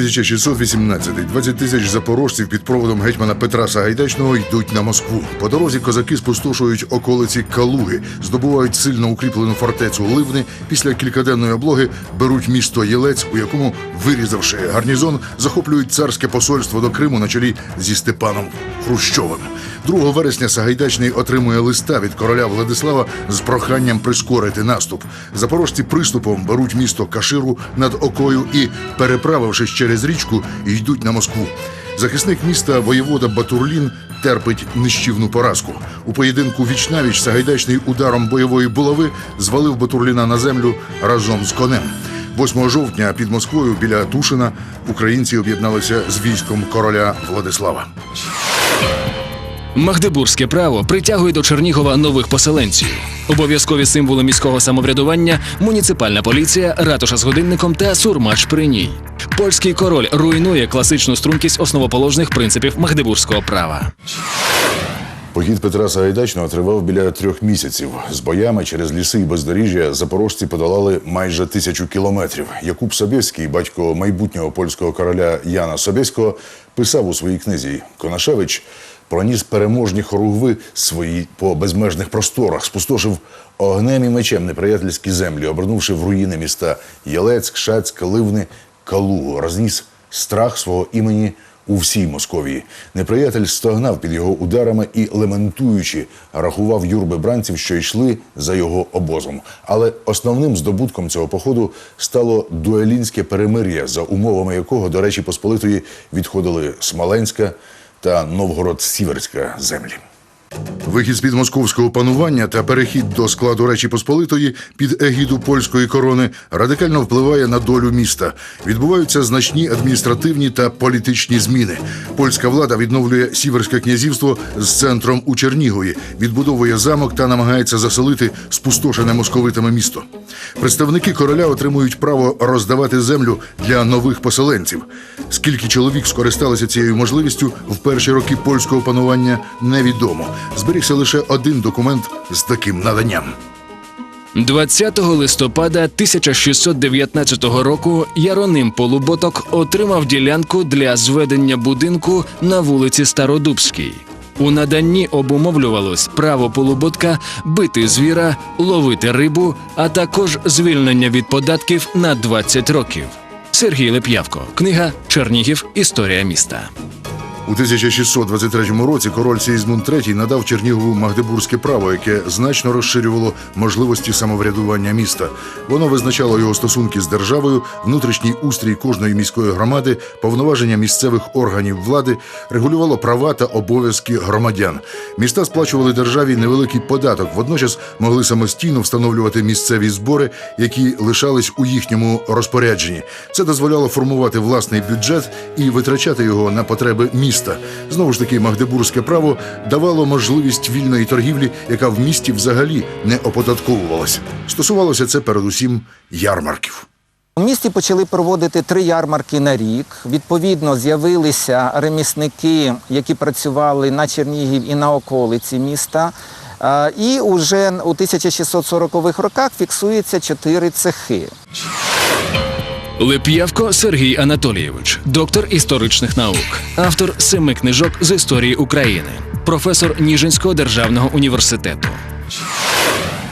Рік 1618. 20 тисяч запорожців під проводом гетьмана Петра Сагайдачного йдуть на Москву. По дорозі козаки спустошують околиці Калуги, здобувають сильно укріплену фортецю Ливни. Після кількаденної облоги беруть місто Єлець, у якому, вирізавши гарнізон, захоплюють царське посольство до Криму на чолі зі Степаном Хрущовим. 2 вересня Сагайдачний отримує листа від короля Владислава з проханням прискорити наступ. Запорожці приступом беруть місто Каширу над Окою і, переправившись через річку, йдуть на Москву. Захисник міста воєвода Батурлін терпить нищівну поразку. У поєдинку вічнавіч Сагайдачний ударом бойової булави звалив Батурліна на землю разом з конем. 8 жовтня під Москвою біля Тушина українці об'єдналися з військом короля Владислава. Магдебурзьке право притягує до Чернігова нових поселенців. Обов'язкові символи міського самоврядування, муніципальна поліція, ратуша з годинником та сурмач при ній. Польський король руйнує класичну стрункість основоположних принципів магдебурзького права. Похід Петра Сагайдачного тривав біля трьох місяців. З боями через ліси і бездоріжжя запорожці подолали майже тисячу кілометрів. Якуб Собєвський, батько майбутнього польського короля Яна Собєського, писав у своїй книзі Конашевич проніс переможні хоругви свої по безмежних просторах, спустошив огнем і мечем неприятельські землі, обернувши в руїни міста Єлецьк, Шацьк, Ливни, Калугу, розніс страх свого імені у всій Московії. Неприятель стогнав під його ударами і, лементуючи, рахував юрби бранців, що йшли за його обозом. Але основним здобутком цього походу стало дуелінське перемир'я, за умовами якого до Речі Посполитої відходили Смоленська та Новгород-Сіверська землі. Вихід з під московського панування та перехід до складу Речі Посполитої під егіду польської корони радикально впливає на долю міста. Відбуваються значні адміністративні та політичні зміни. Польська влада відновлює Сіверське князівство з центром у Чернігові, відбудовує замок та намагається заселити спустошене московитами місто. Представники короля отримують право роздавати землю для нових поселенців. Скільки чоловік скористалися цією можливістю в перші роки польського панування, невідомо. Зберігся лише один документ з таким наданням. 20 листопада 1619 року Яроним Полуботок отримав ділянку для зведення будинку на вулиці Стародубській. У наданні обумовлювалось право полуботка бити звіра, ловити рибу, а також звільнення від податків на 20 років. Сергій Леп'явко, книга Чернігів. Історія міста. У 1623 році король Сігізмунд III надав Чернігову магдебурзьке право, яке значно розширювало можливості самоврядування міста. Воно визначало його стосунки з державою, внутрішній устрій кожної міської громади, повноваження місцевих органів влади, регулювало права та обов'язки громадян. Міста сплачували державі невеликий податок, водночас могли самостійно встановлювати місцеві збори, які лишались у їхньому розпорядженні. Це дозволяло формувати власний бюджет і витрачати його на потреби міста. Знову ж таки, магдебурзьке право давало можливість вільної торгівлі, яка в місті взагалі не оподатковувалася. Стосувалося це передусім ярмарків. У місті почали проводити три ярмарки на рік. Відповідно, з'явилися ремісники, які працювали на Чернігів і на околиці міста. І уже у 1640-х роках фіксується чотири цехи. Леп'явко Сергій Анатолійович, доктор історичних наук, автор семи книжок з історії України, професор Ніжинського державного університету.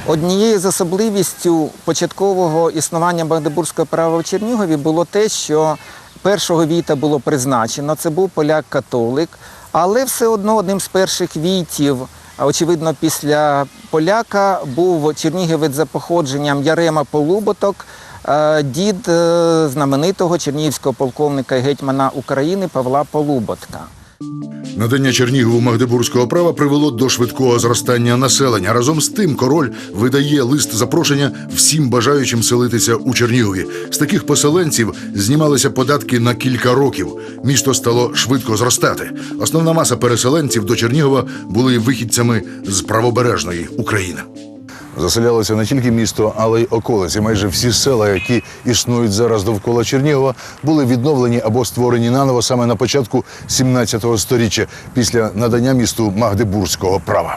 Однією з особливістю початкового існування Магдебурзького права в Чернігові було те, що першого війта було призначено, це був поляк-католик, але все одно одним з перших війтів, а, очевидно, після поляка був чернігівець за походженням Ярема Полуботок, дід е, знаменитого чернігівського полковника і гетьмана України Павла Полуботка. Надання Чернігову магдебурзького права привело до швидкого зростання населення. Разом з тим, король видає лист запрошення всім бажаючим селитися у Чернігові. З таких поселенців знімалися податки на кілька років. Місто стало швидко зростати. Основна маса переселенців до Чернігова були вихідцями з правобережної України. Заселялося не тільки місто, але й околиці. Майже всі села, які існують зараз довкола Чернігова, були відновлені або створені наново саме на початку 17 століття після надання місту магдебурзького права.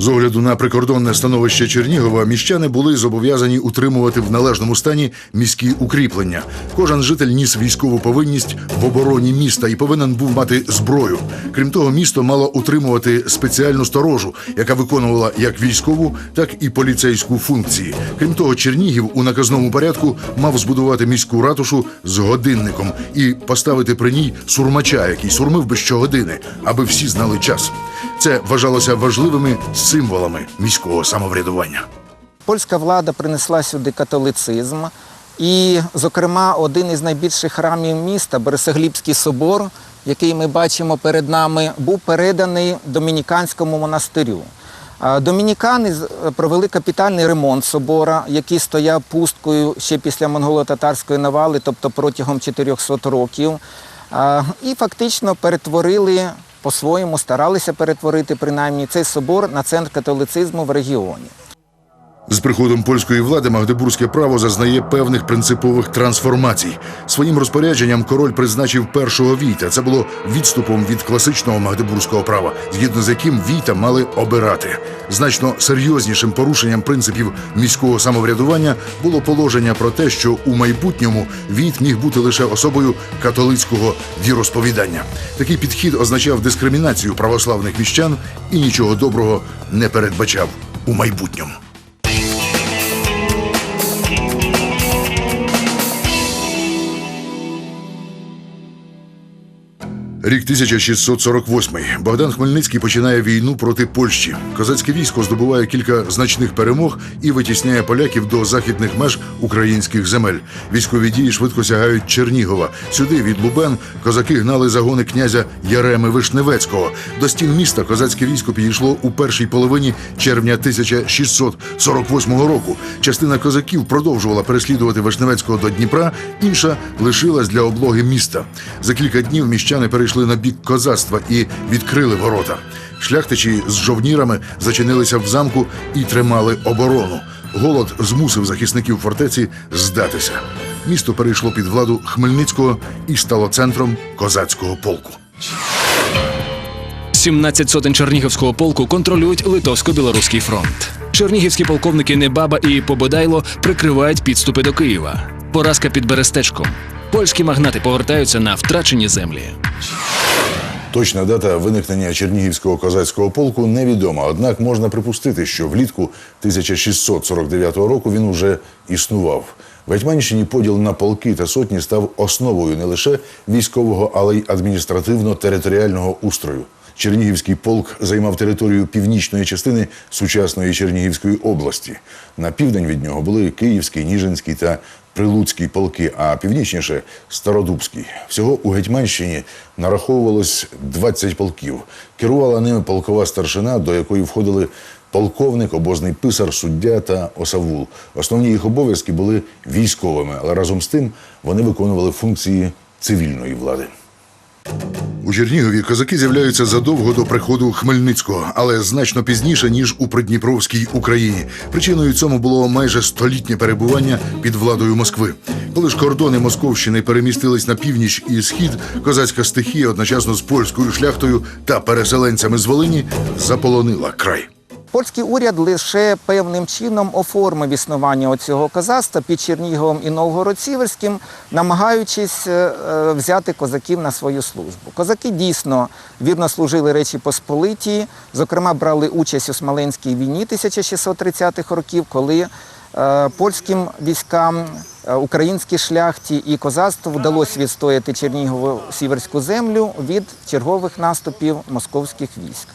З огляду на прикордонне становище Чернігова міщани були зобов'язані утримувати в належному стані міські укріплення. Кожен житель ніс військову повинність в обороні міста і повинен був мати зброю. Крім того, місто мало утримувати спеціальну сторожу, яка виконувала як військову, так і поліцейську функції. Крім того, Чернігів у наказному порядку мав збудувати міську ратушу з годинником і поставити при ній сурмача, який сурмив би щогодини, аби всі знали час. Це вважалося важливими символами міського самоврядування. Польська влада принесла сюди католицизм, і, зокрема, один із найбільших храмів міста, Бересоглібський собор, який ми бачимо перед нами, був переданий домініканському монастирю. Домінікани провели капітальний ремонт собора, який стояв пусткою ще після монголо-татарської навали, тобто протягом 400 років. І фактично перетворили по-своєму, старалися перетворити принаймні цей собор на центр католицизму в регіоні. З приходом польської влади магдебурзьке право зазнає певних принципових трансформацій. Своїм розпорядженням король призначив першого війта. Це було відступом від класичного магдебурзького права, згідно з яким війта мали обирати. Значно серйознішим порушенням принципів міського самоврядування було положення про те, що у майбутньому війт міг бути лише особою католицького віросповідання. Такий підхід означав дискримінацію православних міщан і нічого доброго не передбачав у майбутньому. Рік 1648. Богдан Хмельницький починає війну проти Польщі. Козацьке військо здобуває кілька значних перемог і витісняє поляків до західних меж українських земель. Військові дії швидко сягають Чернігова. Сюди від Лубен козаки гнали загони князя Яреми Вишневецького. До стін міста козацьке військо підійшло у першій половині червня 1648 року. Частина козаків продовжувала переслідувати Вишневецького до Дніпра, інша лишилась для облоги міста. За кілька днів міщани перейшли на бік козацтва і відкрили ворота. Шляхтичі з жовнірами зачинилися в замку і тримали оборону. Голод змусив захисників фортеці здатися. Місто перейшло під владу Хмельницького і стало центром козацького полку. 17 сотень Чернігівського полку контролюють Литовсько-Білоруський фронт. Чернігівські полковники Небаба і Пободайло прикривають підступи до Києва. Поразка під Берестечком. Польські магнати повертаються на втрачені землі. Точна дата виникнення Чернігівського козацького полку невідома, однак можна припустити, що влітку 1649 року він уже існував. В Гетьманщині поділ на полки та сотні став основою не лише військового, але й адміністративно-територіального устрою. Чернігівський полк займав територію північної частини сучасної Чернігівської області. На південь від нього були Київський, Ніжинський та Прилуцький полки, а північніше Стародубський. Всього у Гетьманщині нараховувалось 20 полків. Керувала ними полкова старшина, до якої входили полковник, обозний писар, суддя та осавул. Основні їх обов'язки були військовими, але разом з тим вони виконували функції цивільної влади. У Чернігові козаки з'являються задовго до приходу Хмельницького, але значно пізніше ніж у Придніпровській Україні. Причиною цьому було майже столітнє перебування під владою Москви. Коли ж кордони Московщини перемістились на північ і схід, козацька стихія одночасно з польською шляхтою та переселенцями з Волині заполонила край. Польський уряд лише певним чином оформив існування оцього козацтва під Черніговом і Новгород-Сіверським, намагаючись е, е, взяти козаків на свою службу. Козаки дійсно вірно служили Речі Посполитій, зокрема брали участь у Смоленській війні 1630-х років, коли е, польським військам, українській шляхті і козацтву вдалося відстояти Чернігово-Сіверську землю від чергових наступів московських військ.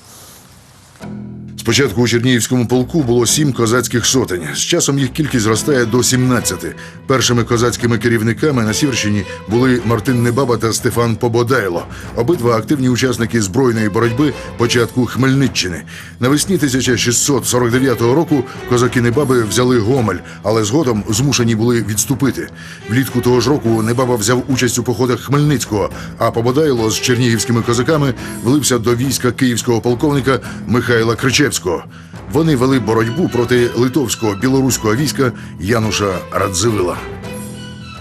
Спочатку у Чернігівському полку було сім козацьких сотень. З часом їх кількість зростає до 17. Першими козацькими керівниками на Сіверщині були Мартин Небаба та Стефан Пободайло. Обидва активні учасники збройної боротьби початку Хмельниччини. Навесні 1649 року козаки Небаби взяли Гомель, але згодом змушені були відступити. Влітку того ж року Небаба взяв участь у походах Хмельницького, а Пободайло з чернігівськими козаками влився до війська київського полковника Михайла Кричевського. Вони вели боротьбу проти литовського білоруського війська Януша Радзивила.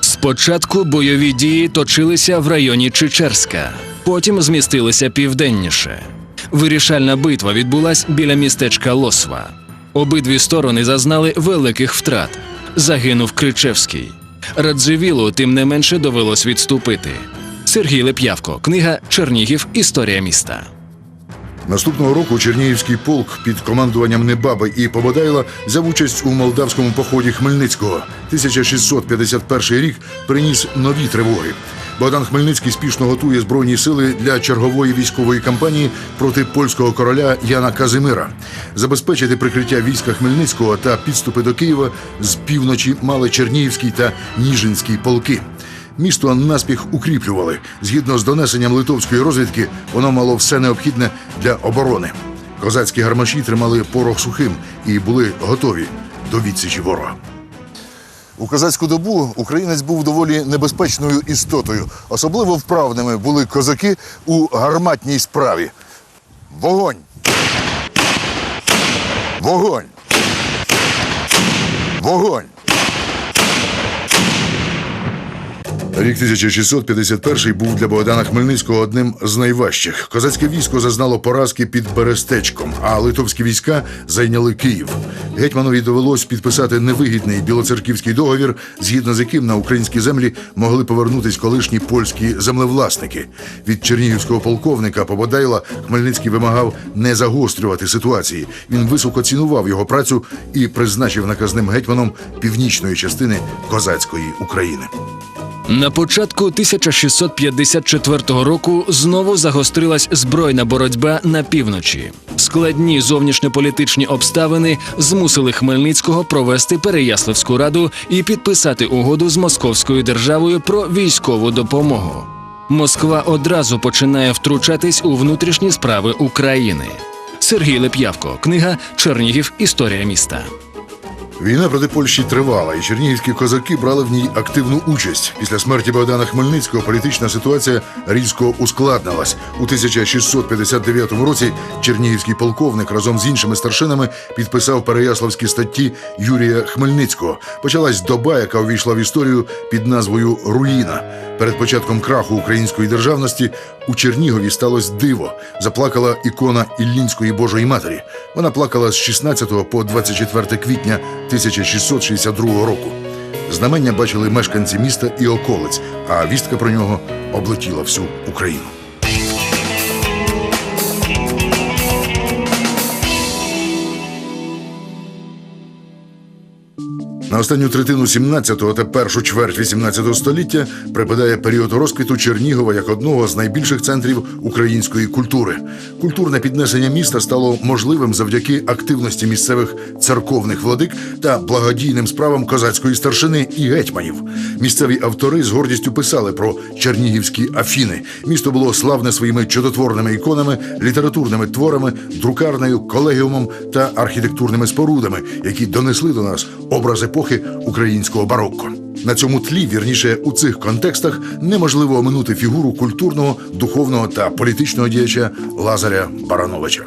Спочатку бойові дії точилися в районі Чичерська, потім змістилися південніше. Вирішальна битва відбулась біля містечка Лосва. Обидві сторони зазнали великих втрат. Загинув Кричевський. Радзивілу тим не менше довелось відступити. Сергій Леп'явко, книга Чернігів. Історія міста. Наступного року Чернігівський полк під командуванням Небаби і Пободайла взяв участь у молдавському поході Хмельницького. 1651 рік приніс нові тривоги. Богдан Хмельницький спішно готує збройні сили для чергової військової кампанії проти польського короля Яна Казимира. Забезпечити прикриття війська Хмельницького та підступи до Києва з півночі мали Чернігівський та Ніжинський полки. Місто наспіх укріплювали. Згідно з донесенням литовської розвідки, воно мало все необхідне для оборони. Козацькі гармаші тримали порох сухим і були готові до відсічі ворога. У козацьку добу українець був доволі небезпечною істотою. Особливо вправними були козаки у гарматній справі. Вогонь! Вогонь! Вогонь! Рік 1651 був для Богдана Хмельницького одним з найважчих. Козацьке військо зазнало поразки під Берестечком, а литовські війська зайняли Київ. Гетьманові довелось підписати невигідний білоцерківський договір, згідно з яким на українські землі могли повернутись колишні польські землевласники. Від чернігівського полковника Пободайла Хмельницький вимагав не загострювати ситуації. Він високо цінував його працю і призначив наказним гетьманом північної частини козацької України. На початку 1654 року знову загострилась збройна боротьба на півночі. Складні зовнішньополітичні обставини змусили Хмельницького провести Переяславську раду і підписати угоду з Московською державою про військову допомогу. Москва одразу починає втручатись у внутрішні справи України. Сергій Леп'явко, книга Чернігів. Історія міста. Війна проти Польщі тривала, і чернігівські козаки брали в ній активну участь. Після смерті Богдана Хмельницького політична ситуація різко ускладнилась. У 1659 році чернігівський полковник разом з іншими старшинами підписав переяславські статті Юрія Хмельницького. Почалась доба, яка увійшла в історію під назвою Руїна. Перед початком краху української державності у Чернігові сталося диво. Заплакала ікона Іллінської Божої Матері. Вона плакала з 16 по 24 квітня 1662 року. Знамення бачили мешканці міста і околиць, а вістка про нього облетіла всю Україну. На останню третину 17-го та першу чверть 18-го століття припадає період розквіту Чернігова як одного з найбільших центрів української культури. Культурне піднесення міста стало можливим завдяки активності місцевих церковних владик та благодійним справам козацької старшини і гетьманів. Місцеві автори з гордістю писали про чернігівські афіни. Місто було славне своїми чудотворними іконами, літературними творами, друкарнею, колегіумом та архітектурними спорудами, які донесли до нас образ епохи українського барокко. На цьому тлі, вірніше, у цих контекстах неможливо оминути фігуру культурного, духовного та політичного діяча Лазаря Барановича.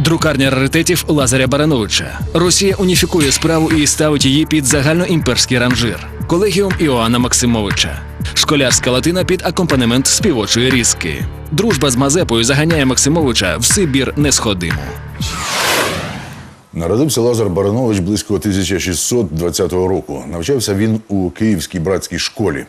Друкарня раритетів Лазаря Барановича. Росія уніфікує справу і ставить її під загальноімперський ранжир. Колегіум Іоанна Максимовича. Школярська латина під акомпанемент співочої різки. Дружба з Мазепою заганяє Максимовича в Сибір несходиму. Народився Лазар Баранович близько 1620 року. Навчався він у Київській братській школі.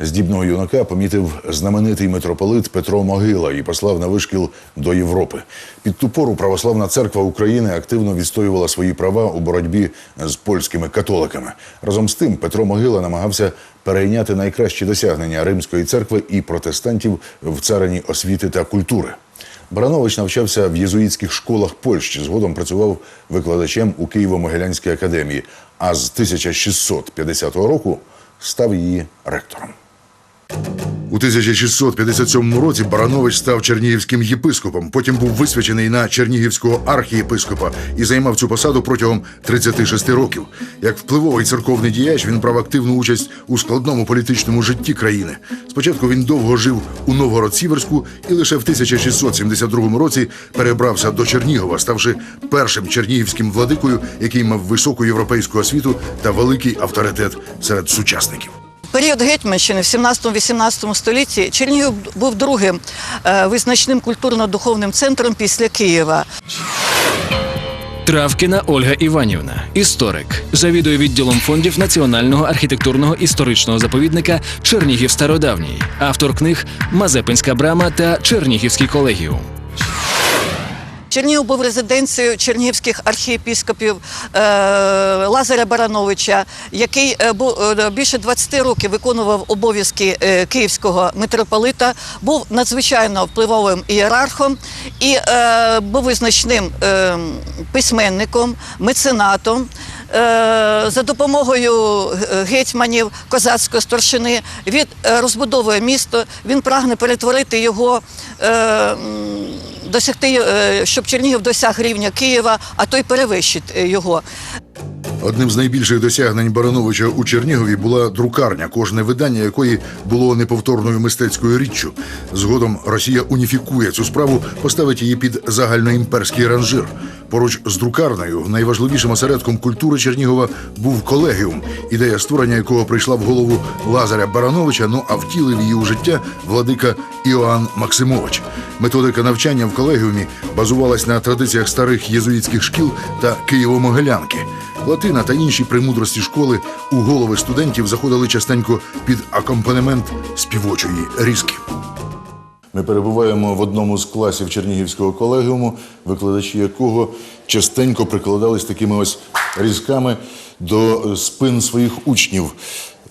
Здібного юнака помітив знаменитий митрополит Петро Могила і послав на вишкіл до Європи. Під ту пору православна церква України активно відстоювала свої права у боротьбі з польськими католиками. Разом з тим Петро Могила намагався перейняти найкращі досягнення римської церкви і протестантів в царині освіти та культури. Баранович навчався в єзуїтських школах Польщі. Згодом працював викладачем у Києво-Могилянській академії, а з 1650 року став її ректором. У 1657 році Баранович став чернігівським єпископом. Потім був висвячений на чернігівського архієпископа і займав цю посаду протягом 36 років. Як впливовий церковний діяч він брав активну участь у складному політичному житті країни. Спочатку він довго жив у Новгород-Сіверську і лише в 1672 році перебрався до Чернігова, ставши першим чернігівським владикою, який мав високу європейську освіту та великий авторитет серед сучасників. Період Гетьманщини в 17-18 столітті Чернігів був другим е, визначним культурно-духовним центром після Києва. Травкіна Ольга Іванівна, історик, завідує відділом фондів Національного архітектурного історичного заповідника Чернігів Стародавній, автор книг Мазепинська брама та Чернігівський колегіум. Чернігів був резиденцією чернігівських архієпіскопів е, Лазаря Барановича, який е, е, більше 20 років виконував обов'язки київського митрополита, був надзвичайно впливовим ієрархом і був визначним письменником, меценатом. За допомогою гетьманів козацької старшини він розбудовує місто. Він прагне перетворити його, досягти, е, щоб Чернігів досяг рівня Києва, а то й перевищить е, його. Одним з найбільших досягнень Барановича у Чернігові була друкарня, кожне видання якої було неповторною мистецькою річчю. Згодом Росія уніфікує цю справу, поставить її під загальноімперський ранжир. Поруч з друкарнею найважливішим осередком культури Чернігова був колегіум, ідея створення якого прийшла в голову Лазаря Барановича. Ну а втілив її у життя владика Іоанн Максимович. Методика навчання в колегіумі базувалась на традиціях старих єзуїтських шкіл та Києво-Могилянки. Латина та інші премудрості школи у голови студентів заходили частенько під акомпанемент співочої різки. Ми перебуваємо в одному з класів Чернігівського колегіуму, викладачі якого частенько прикладались такими ось різками до е, спин своїх учнів.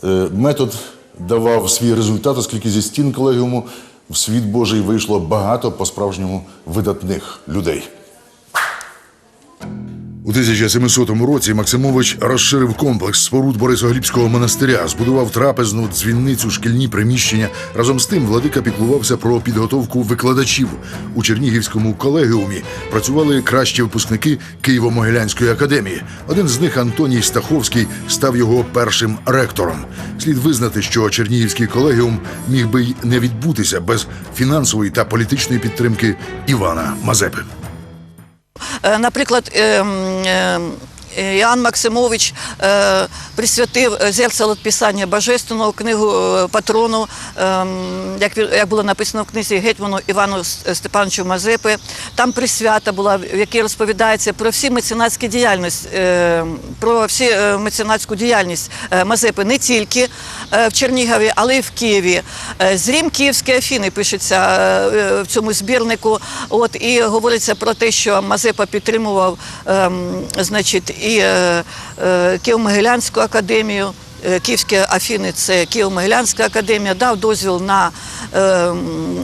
Е, Метод давав свій результат, оскільки зі стін колегіуму в світ Божий вийшло багато по-справжньому видатних людей. У 1700 році Максимович розширив комплекс споруд Борисоглібського монастиря, збудував трапезну, дзвінницю, шкільні приміщення. Разом з тим владика піклувався про підготовку викладачів. У Чернігівському колегіумі працювали кращі випускники Києво-Могилянської академії. Один з них, Антоній Стаховський, став його першим ректором. Слід визнати, що Чернігівський колегіум міг би й не відбутися без фінансової та політичної підтримки Івана Мазепи. Е, Наприклад, ем, ем, Іоанн Максимович е, присвятив зерцало Писання Божественного книгу е, патрону, ем, як, було написано в книзі гетьману Івану Степановичу Мазепи. Там присвята була, в якій розповідається про всі меценатські діяльність, е, про всі е, меценатську діяльність е, Мазепи не тільки е, в Чернігові, але й в Києві. Е, Зрім Київської Афіни пишеться е, в цьому збірнику. От і говориться про те, що Мазепа підтримував, ем, значить, і е, е, Києво-Могилянську академію. Е, Київські Афіни це Києво-Могилянська академія, дав дозвіл на е,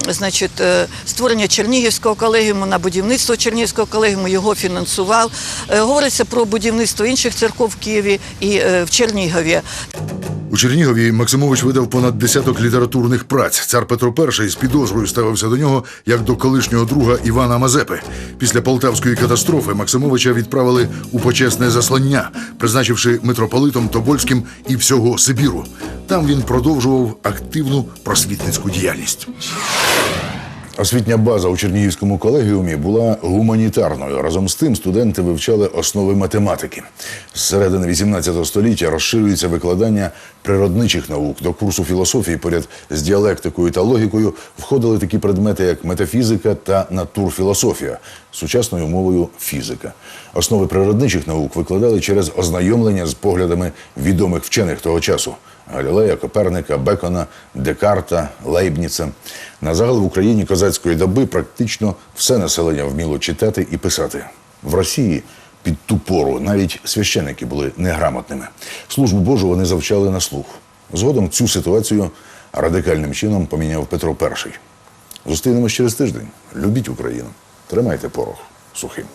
значить, створення Чернігівського колегіуму, на будівництво Чернігівського колегіуму, його фінансував. Говориться про будівництво інших церков в Києві і в Чернігові. Чернігові Максимович видав понад десяток літературних праць. Цар Петро І з підозрою ставився до нього як до колишнього друга Івана Мазепи. Після полтавської катастрофи Максимовича відправили у почесне заслання, призначивши митрополитом Тобольським і всього Сибіру. Там він продовжував активну просвітницьку діяльність. Освітня база у Чернігівському колегіумі була гуманітарною. Разом з тим студенти вивчали основи математики. З середини 18 століття розширюється викладання природничих наук. До курсу філософії поряд з діалектикою та логікою входили такі предмети, як метафізика та натурфілософія, сучасною мовою фізика. Основи природничих наук викладали через ознайомлення з поглядами відомих вчених того часу. Галілея, Коперника, Бекона, Декарта, Лейбніца. На загал в Україні козацької доби практично все населення вміло читати і писати. В Росії під ту пору навіть священики були неграмотними. Службу Божу вони завчали на слух. Згодом цю ситуацію радикальним чином поміняв Петро І. Зустрінемось через тиждень. Любіть Україну. Тримайте порох сухим.